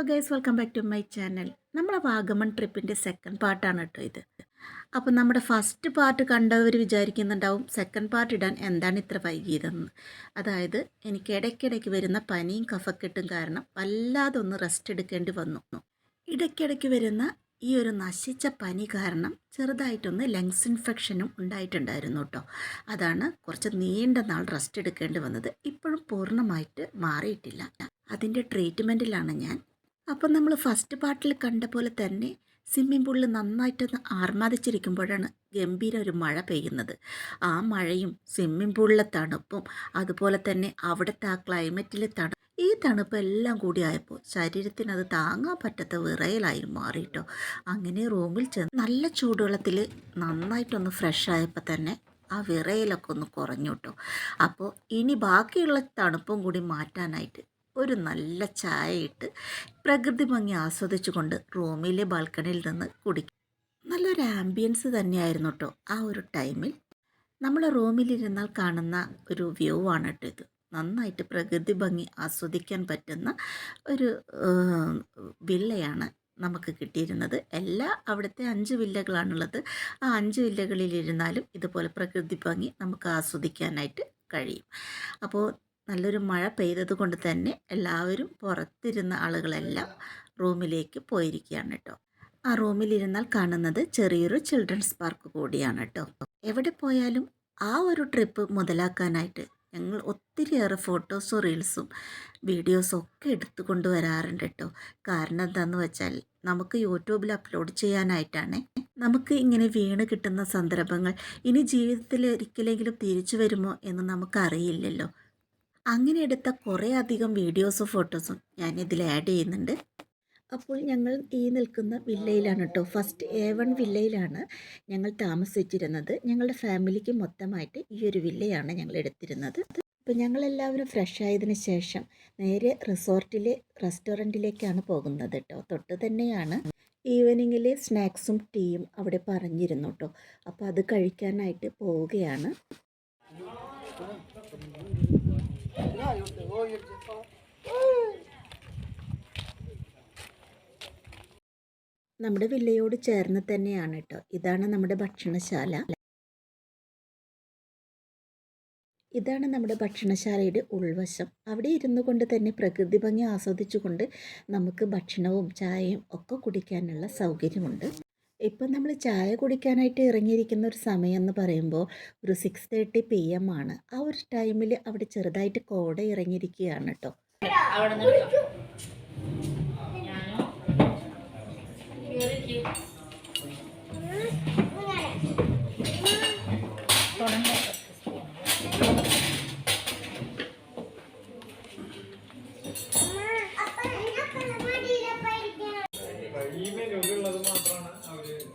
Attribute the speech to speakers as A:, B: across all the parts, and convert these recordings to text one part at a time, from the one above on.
A: Hello guys welcome back to my channel നമ്മളെ Vagamon ട്രിപ്പിന്റെ second പാർട്ടാണ് കേട്ടോ ഇത്. അപ്പോൾ നമ്മുടെ ഫസ്റ്റ് പാർട്ട് കണ്ടവർ വിചാരിക്കുന്നുണ്ടാവും സെക്കൻഡ് പാർട്ട് ഇടാൻ എന്താണ് ഇത്ര വൈകിയതെന്ന്. അതായത് എനിക്ക് ഇടയ്ക്കിടയ്ക്ക് വരുന്ന പനിയും കഫക്കെട്ടും കാരണം വല്ലാതെ ഒന്ന് റെസ്റ്റ് എടുക്കേണ്ടി വന്നു. ഇടയ്ക്കിടയ്ക്ക് വരുന്ന ഈ ഒരു നശിച്ച പനി കാരണം ചെറുതായിട്ടൊന്ന് ലങ്സ് ഇൻഫെക്ഷനും ഉണ്ടായിട്ടുണ്ടായിരുന്നു കേട്ടോ. അതാണ് കുറച്ച് നീണ്ട നാൾ റെസ്റ്റ് എടുക്കേണ്ടി വന്നത്. ഇപ്പോഴും പൂർണമായിട്ട് മാറിയിട്ടില്ല. അതിന്റെ ട്രീറ്റ്മെന്റിലാണ് ഞാൻ അപ്പം നമ്മൾ ഫസ്റ്റ് പാർട്ടിൽ കണ്ട പോലെ തന്നെ സ്വിമ്മിംഗ് പൂളിൽ നന്നായിട്ടൊന്ന് ആർമാദിച്ചിരിക്കുമ്പോഴാണ് ഗംഭീര ഒരു മഴ പെയ്യുന്നത്. ആ മഴയും സ്വിമ്മിംഗ് പൂളിലെ തണുപ്പും അതുപോലെ തന്നെ അവിടുത്തെ ആ ക്ലൈമറ്റിലെ തണു ഈ തണുപ്പ് എല്ലാം കൂടി ആയപ്പോൾ ശരീരത്തിന് അത് താങ്ങാൻ പറ്റാത്ത വിറയലായി മാറിയിട്ടോ അങ്ങനെ റൂമിൽ ചെന്ന് നല്ല ചൂടുവെള്ളത്തിൽ നന്നായിട്ടൊന്ന് ഫ്രഷ് ആയപ്പോൾ തന്നെ ആ വിറയലൊക്കെ ഒന്ന് കുറഞ്ഞു കേട്ടോ അപ്പോൾ ഇനി ബാക്കിയുള്ള തണുപ്പും കൂടി മാറ്റാനായിട്ട് ഒരു നല്ല ചായ ഇട്ട് പ്രകൃതി ഭംഗി ആസ്വദിച്ചുകൊണ്ട് റൂമിലെ ബാൽക്കണിയിൽ നിന്ന് കുടിക്കും. നല്ലൊരു ആംബിയൻസ് തന്നെയായിരുന്നു കേട്ടോ ആ ഒരു ടൈമിൽ നമ്മൾ റൂമിലിരുന്നാൽ കാണുന്ന ഒരു വ്യൂ ആണ് കേട്ടോ ഇത്. നന്നായിട്ട് പ്രകൃതി ഭംഗി ആസ്വദിക്കാൻ പറ്റുന്ന ഒരു വില്ലയാണ് നമുക്ക് കിട്ടിയിരുന്നത്. എല്ലാ അവിടുത്തെ അഞ്ച് വില്ലകളാണുള്ളത്. ആ അഞ്ച് വില്ലകളിലിരുന്നാലും ഇതുപോലെ പ്രകൃതി ഭംഗി നമുക്ക് ആസ്വദിക്കാനായിട്ട് കഴിയും. അപ്പോൾ നല്ലൊരു മഴ പെയ്തത് കൊണ്ട് തന്നെ എല്ലാവരും പുറത്തിരുന്ന ആളുകളെല്ലാം റൂമിലേക്ക് പോയിരിക്കുകയാണ് കേട്ടോ. ആ റൂമിലിരുന്നാൽ കാണുന്നത് ചെറിയൊരു ചിൽഡ്രൻസ് പാർക്ക് കൂടിയാണ് കേട്ടോ. എവിടെ പോയാലും ആ ഒരു ട്രിപ്പ് മുതലാക്കാനായിട്ട് ഞങ്ങൾ ഒത്തിരിയേറെ ഫോട്ടോസും റീൽസും വീഡിയോസും ഒക്കെ എടുത്തു കൊണ്ടുവരാറുണ്ട് കേട്ടോ. കാരണം എന്താണെന്ന് വെച്ചാൽ നമുക്ക് യൂട്യൂബിൽ അപ്ലോഡ് ചെയ്യാനായിട്ടാണ് നമുക്ക് ഇങ്ങനെ വീണ് കിട്ടുന്ന സന്ദർഭങ്ങൾ ഇനി ജീവിതത്തിൽ ഒരിക്കലെങ്കിലും തിരിച്ചു വരുമോ എന്ന് നമുക്കറിയില്ലല്ലോ. അങ്ങനെ എടുത്ത കുറേ അധികം വീഡിയോസും ഫോട്ടോസും ഞാൻ ഇതിൽ ആഡ് ചെയ്യുന്നുണ്ട്. അപ്പോൾ ഞങ്ങൾ ഈ നിൽക്കുന്ന വില്ലയിലാണ് കേട്ടോ ഫസ്റ്റ് എ വൺ വില്ലയിലാണ് ഞങ്ങൾ താമസിച്ചിരുന്നത്. ഞങ്ങളുടെ ഫാമിലിക്ക് മൊത്തമായിട്ട് ഈ ഒരു വില്ലയാണ് ഞങ്ങൾ എടുത്തിരുന്നത്. അപ്പോൾ ഞങ്ങളെല്ലാവരും ഫ്രഷ് ആയതിനു ശേഷം നേരെ റിസോർട്ടിലെ റെസ്റ്റോറന്റിലേക്കാണ് പോകുന്നത് കേട്ടോ തൊട്ട് തന്നെയാണ് ഈവനിങ്ങിൽ സ്നാക്സും ടീയും അവിടെ പറഞ്ഞിരുന്നു കേട്ടോ അപ്പോൾ അത് കഴിക്കാനായിട്ട് പോവുകയാണ്. നമ്മുടെ വില്ലയോട് ചേർന്ന് തന്നെയാണ് കേട്ടോ. ഇതാണ് നമ്മുടെ ഭക്ഷണശാല. ഇതാണ് നമ്മുടെ ഭക്ഷണശാലയുടെ ഉൾവശം. അവിടെ ഇരുന്നു കൊണ്ട് തന്നെ പ്രകൃതി ഭംഗി ആസ്വദിച്ചുകൊണ്ട് നമുക്ക് ഭക്ഷണവും ചായയും ഒക്കെ കുടിക്കാനുള്ള സൗകര്യമുണ്ട്. ഇപ്പം നമ്മൾ ചായ കുടിക്കാനായിട്ട് ഇറങ്ങിയിരിക്കുന്ന ഒരു സമയം എന്ന് പറയുമ്പോൾ ഒരു സിക്സ് തേർട്ടി പി എം ആണ്. ആ ഒരു ടൈമിൽ അവിടെ ചെറുതായിട്ട് കോട ഇറങ്ങിയിരിക്കുകയാണ് കേട്ടോ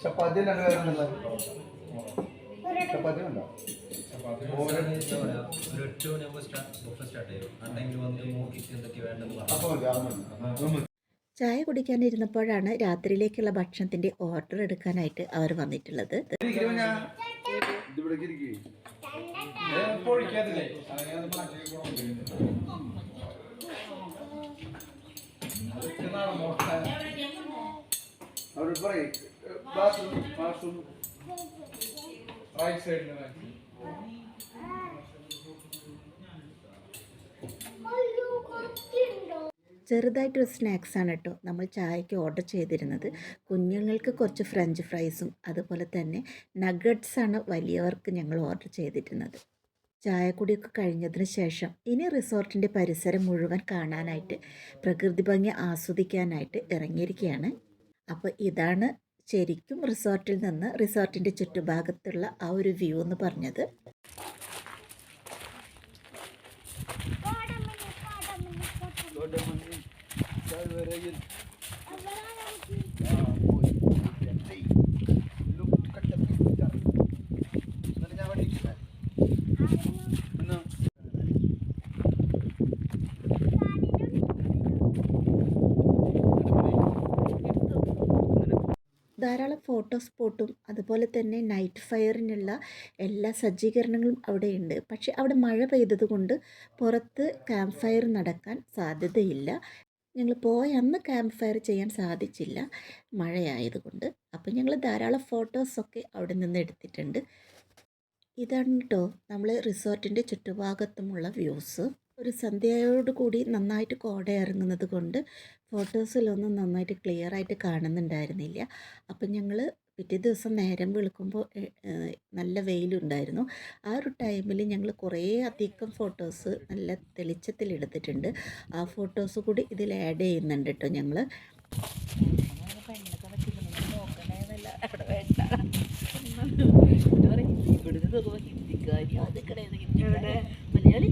B: ചപ്പാത്തി രണ്ട് പേരുണ്ടല്ലോ ചപ്പാത്തി ഉണ്ടോ
A: ചായ കുടിക്കാനിരുന്നപ്പോഴാണ് രാത്രിയിലേക്കുള്ള ഭക്ഷണത്തിന്റെ ഓർഡർ എടുക്കാനായിട്ട് അവർ വന്നിട്ടുള്ളത്.
B: അവർ പറയേ. ബാത്റൂം ബാത്റൂം
C: റൈറ്റ് സൈഡിൽ
A: ചെറുതായിട്ടൊരു സ്നാക്സാണ് കേട്ടോ. നമ്മൾ ചായക്ക് ഓർഡർ ചെയ്തിരുന്നത്. കുഞ്ഞുങ്ങൾക്ക് കുറച്ച് ഫ്രഞ്ച് ഫ്രൈസും അതുപോലെ തന്നെ നഗറ്റ്സാണ് വലിയവർക്ക് ഞങ്ങൾ ഓർഡർ ചെയ്തിരുന്നത്. ചായക്കുടിയൊക്കെ കഴിഞ്ഞതിന് ശേഷം ഇനി റിസോർട്ടിന്റെ പരിസരം മുഴുവൻ കാണാനായിട്ട് പ്രകൃതി ഭംഗി ആസ്വദിക്കാനായിട്ട് ഇറങ്ങിയിരിക്കുകയാണ്. അപ്പോൾ ഇതാണ് ശരിക്കും റിസോർട്ടിൽ നിന്ന് റിസോർട്ടിന്റെ ചുറ്റുഭാഗത്തുള്ള ആ ഒരു വ്യൂ എന്ന് പറഞ്ഞത്. ധാരാളം ഫോട്ടോ സ്പോട്ടും അതുപോലെ തന്നെ നൈറ്റ് ഫയറിനുള്ള എല്ലാ സജ്ജീകരണങ്ങളും അവിടെയുണ്ട്. പക്ഷെ അവിടെ മഴ പെയ്തതുകൊണ്ട് പുറത്ത് ക്യാമ്പ് ഫയർ നടക്കാൻ സാധ്യതയില്ല. ഞങ്ങൾ പോയ അന്ന് ക്യാമ്പ് ഫയർ ചെയ്യാൻ സാധിച്ചില്ല മഴയായതുകൊണ്ട്. അപ്പം ഞങ്ങൾ ധാരാളം ഫോട്ടോസൊക്കെ അവിടെ നിന്ന് എടുത്തിട്ടുണ്ട്. ഇതാണ് കേട്ടോ നമ്മൾ റിസോർട്ടിന്റെ ചുറ്റുഭാഗത്തുമുള്ള വ്യൂസ്. ഒരു സന്ധ്യയോട് കൂടി നന്നായിട്ട് കോട ഇറങ്ങുന്നത് കൊണ്ട് ഫോട്ടോസിലൊന്നും നന്നായിട്ട് ക്ലിയർ ആയിട്ട് കാണുന്നുണ്ടായിരുന്നില്ല. അപ്പം ഞങ്ങൾ പിറ്റേ ദിവസം നേരം വെളുക്കുമ്പോൾ നല്ല വെയിലുണ്ടായിരുന്നു. ആ ഒരു ടൈമിൽ ഞങ്ങൾ കുറേ അധികം ഫോട്ടോസ് നല്ല തെളിച്ചത്തിൽ എടുത്തിട്ടുണ്ട്. ആ ഫോട്ടോസ് കൂടി ഇതിൽ ആഡ് ചെയ്യുന്നുണ്ട് കേട്ടോ ഞങ്ങൾ
B: എവിടെ?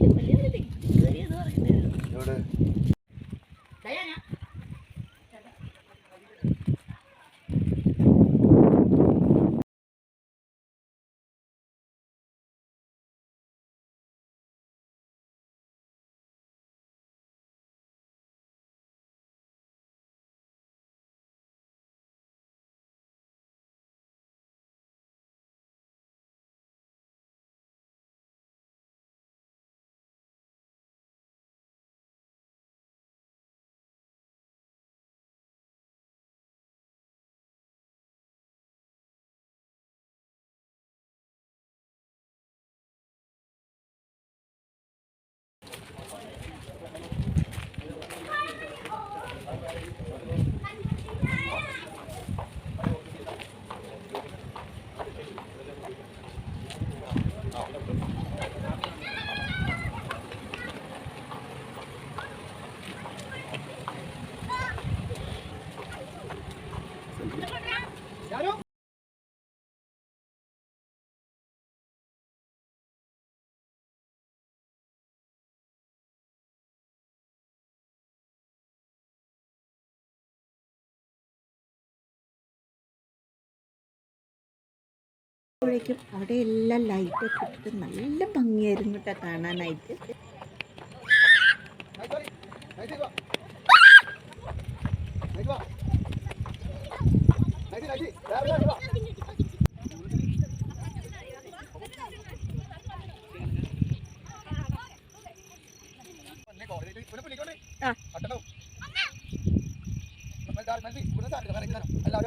A: അപ്പോഴേക്കും അവിടെ എല്ലാം ലൈറ്റൊക്കെ ഇട്ടിട്ട് നല്ല ഭംഗിയായിരുന്നു കേട്ടോ കാണാനായിട്ട്.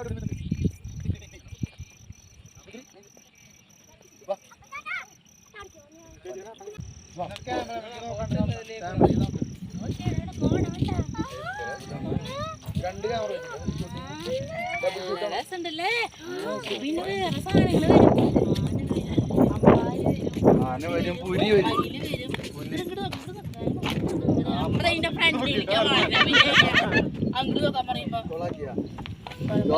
B: രണ്ട്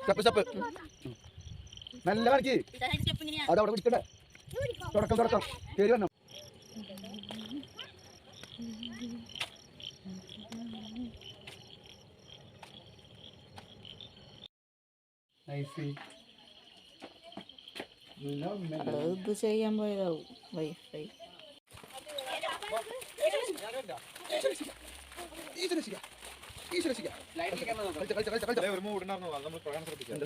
B: സ്റ്റെപ്പ് സ്റ്റെപ്പ് നല്ല കാണിക്ക് അത് അവിടെ പിടിക്കണ്ടേ തുടക്കം തുടക്കം. പേര് വന്നു.
D: ഇത് ചെയ്യാൻ പോയതാവും. വൈഫൈ.
B: ഒരു അത് നമ്മൾ ശ്രദ്ധിക്കാം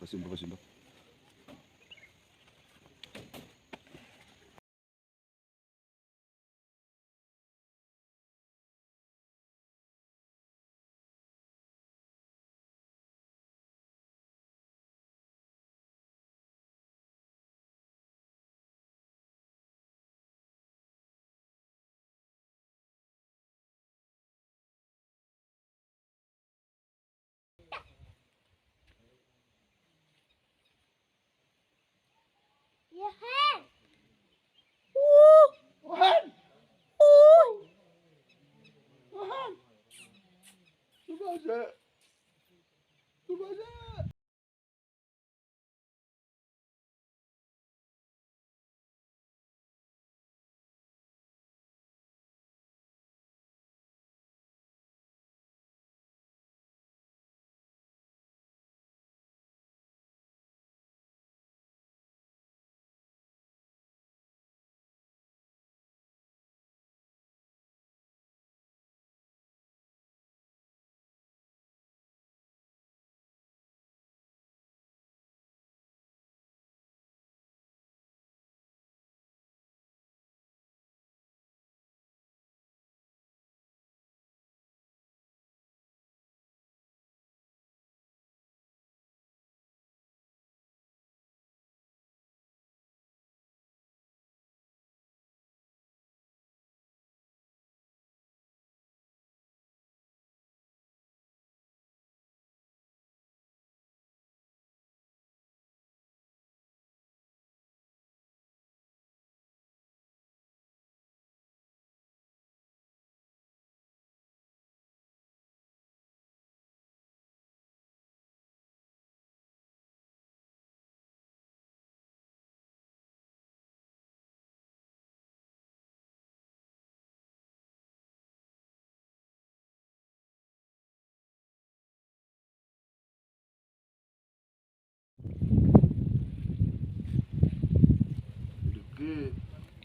B: പശുമ്പ പശുമ്പ. Your What? about that?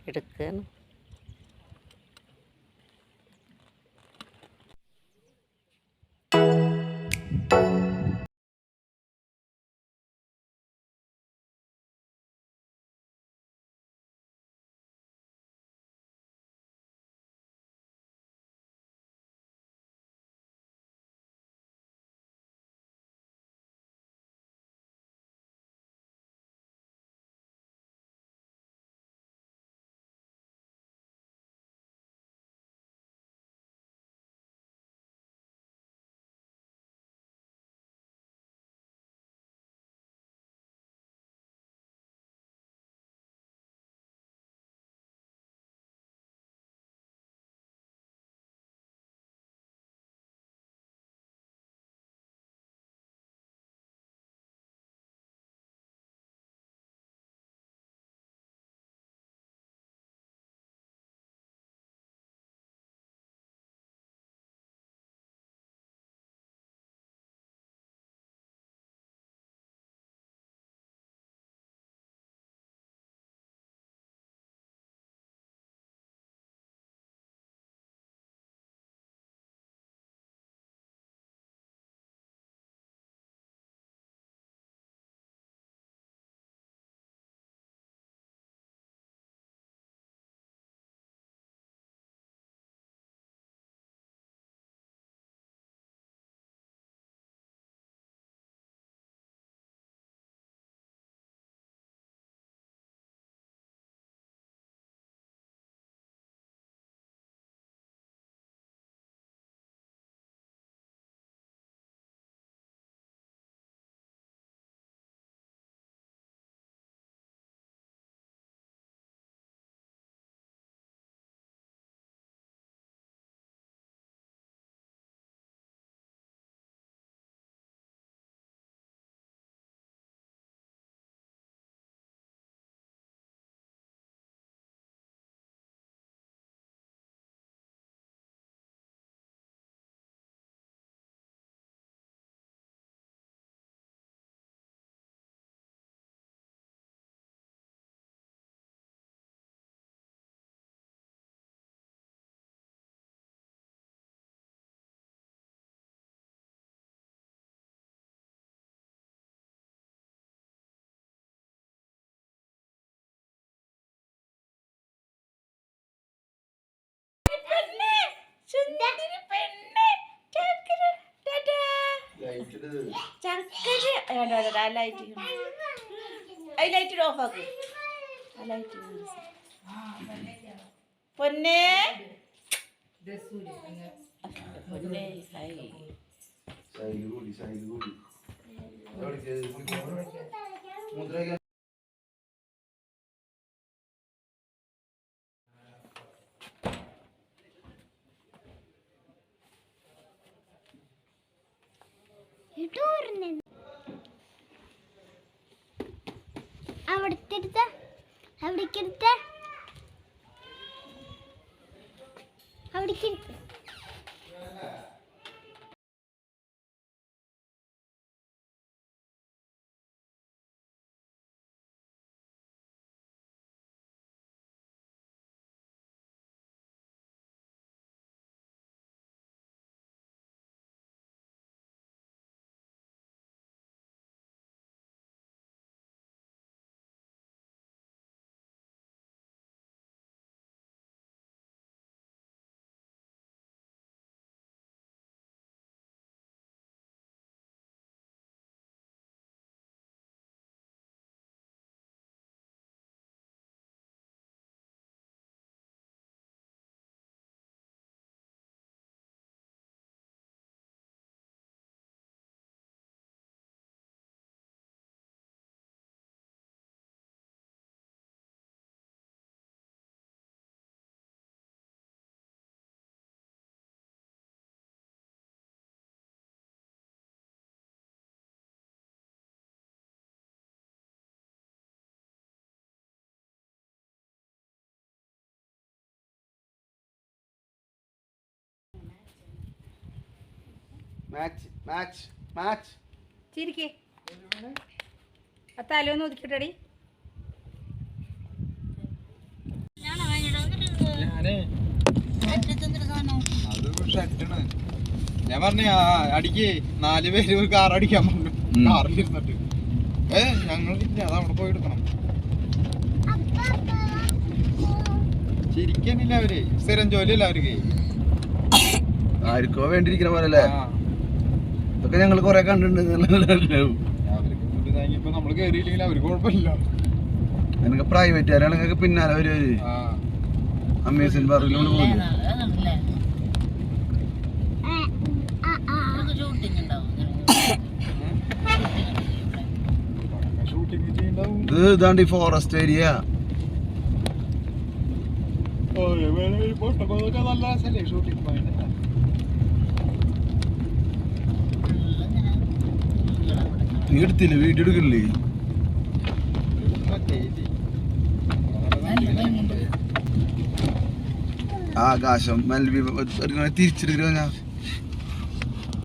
D: எடுக்கணும். ചക്കര വേണ്ട വേണ്ട ആ ലൈറ്റ് ആ ലൈറ്റ് ഓഫ് ആക്ക്. ലൈറ്റ് പൊന്നെ. പൊന്നെ ഹായ്
B: സൈഡ്
D: அப்படி கிட்ட
E: മാച്ച് മാച്ച് മാച്ച്
F: ചിരിക്കേ. ആ തലയൊന്ന് ഒതുക്കിട്ടടി
C: ഞാൻ പറഞ്ഞ അടിക്ക്. നാല് പേര് ഒരു കാർ അടിക്കാൻ പറഞ്ഞു. കാറിൽ ഇരുന്നിട്ട് ഏ ഞങ്ങൾ അത് അവിടെ പോയി എടുക്കണം. ചിരിക്കാനില്ല അവർ. സ്ഥിരം ജോലിയല്ല അവർക്ക്.
E: ആർക്കോ വേണ്ടിയിരിക്കണ പോലെ അല്ലേ?
C: ആ.
E: ഇതൊക്കെ ഞങ്ങൾ കുറെ കണ്ടിട്ടുണ്ട്. നിനക്ക് പ്രൈവറ്റ് ആരാണെങ്കിൽ പിന്നാലെ ഒരു
C: ആ.
E: അമേസിൻ പറഞ്ഞു പോകുന്നു
C: ഷൂട്ടിങ് ചെയ്യണ്ടാവും.
E: ഇത് ഇതാണ്ട് ഈ ഫോറസ്റ്റ് ഏരിയ
C: പൊട്ടക്കൊക്കെ നല്ല രസല്ലേ ഷൂട്ടിംഗ് പോയിന്റ്
E: നീ എടുത്തില്ലേ? വീഡിയോ എടുക്കില്ലേ? ആകാശം മൽവി തിരിച്ചെടുക്കണ